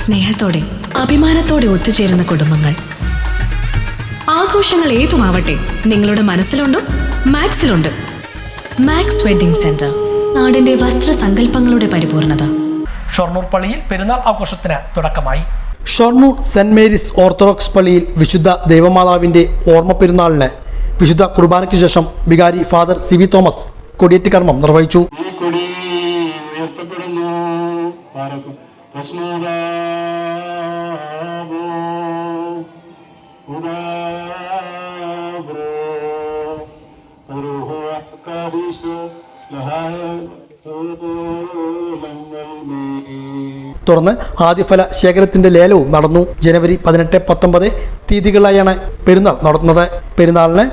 സ്നേഹത്തോടെ അഭിമാനത്തോടെ ഒത്തുചേരുന്ന കുടുംബങ്ങൾ. ആഘോഷങ്ങൾ ഏതുമാവട്ടെ നിങ്ങളുടെ മനസ്സിലുണ്ടോ മാക്സിലുണ്ട്. മാക്സ് വെഡിംഗ് സെന്റർ നാടിന്റെ വസ്ത്രസങ്കല്പങ്ങളുടെ പരിപൂർണത. ഷൊർണൂർ പള്ളിയിൽ പെരുന്നാൾ ആഘോഷത്തിന് തുടക്കമായി. ഷൊർണൂർ സെന്റ് മേരീസ് ഓർത്തഡോക്സ് പള്ളിയിൽ വിശുദ്ധ ദേവമാതാവിന്റെ ഓർമ്മ പെരുന്നാളിന് വിശുദ്ധ കുർബാനയ്ക്ക് ശേഷം വികാരി ഫാദർ സി വി തോമസ് കൊടിയേറ്റ് കർമ്മം നിർവഹിച്ചു. അക്കാദീശു, ലഹായ തുടർന്ന് ആദ്യഫല ശേഖരത്തിന്റെ ലേലവും നടന്നു. ജനുവരി പതിനെട്ട് പത്തൊമ്പത് തീയതികളായാണ് പെരുന്നാൾ നടത്തുന്നത്. പെരുന്നാളിന്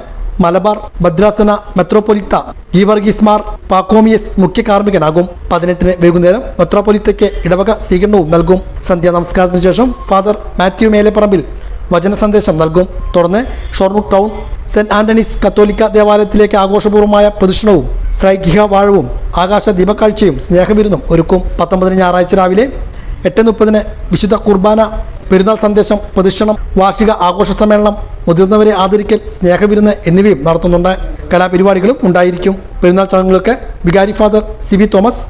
മലബാർ ഭദ്രാസന മെത്രോപൊലിത്ത ഗീവർഗീസ് മാർ പാക്കോമിയസ് മുഖ്യ കാർമ്മികനാകും. പതിനെട്ടിന് വൈകുന്നേരം മെത്രോപൊലിത്തയ്ക്ക് ഇടവക സ്വീകരണവും നൽകും. സന്ധ്യാ നമസ്കാരത്തിന് ശേഷം ഫാദർ മാത്യു മേലെപ്പറമ്പിൽ വചന സന്ദേശം നൽകും. തുടർന്ന് ഷൊർണൂർ ടൗൺ സെന്റ് ആന്റണീസ് കത്തോലിക്ക ദേവാലയത്തിലേക്ക് ആഘോഷപൂർവമായ പ്രദക്ഷിണവും ശ്രൈഗിക വാഴവും ആകാശ ദീപക്കാഴ്ചയും സ്നേഹവിരുന്നും ഒരുക്കും. പത്തൊമ്പതിന് ഞായറാഴ്ച രാവിലെ എട്ട് മുപ്പതിന് വിശുദ്ധ കുർബാന പെരുന്നാൾ സന്ദേശം പ്രദക്ഷിണം വാർഷിക ആഘോഷ സമ്മേളനം മുതിർന്നവരെ ആദരിക്കൽ സ്നേഹവിരുന്ന് എന്നിവയും നടത്തുന്നുണ്ട്. കലാപരിപാടികളും ഉണ്ടായിരിക്കും. പെരുന്നാൾ ചടങ്ങുകൾക്ക് വികാരി father C V Thomas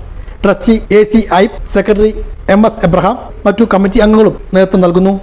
trustee A C I secretary M S Abraham മറ്റു കമ്മിറ്റി അംഗങ്ങളും നേതൃത്വം നൽകുന്നു.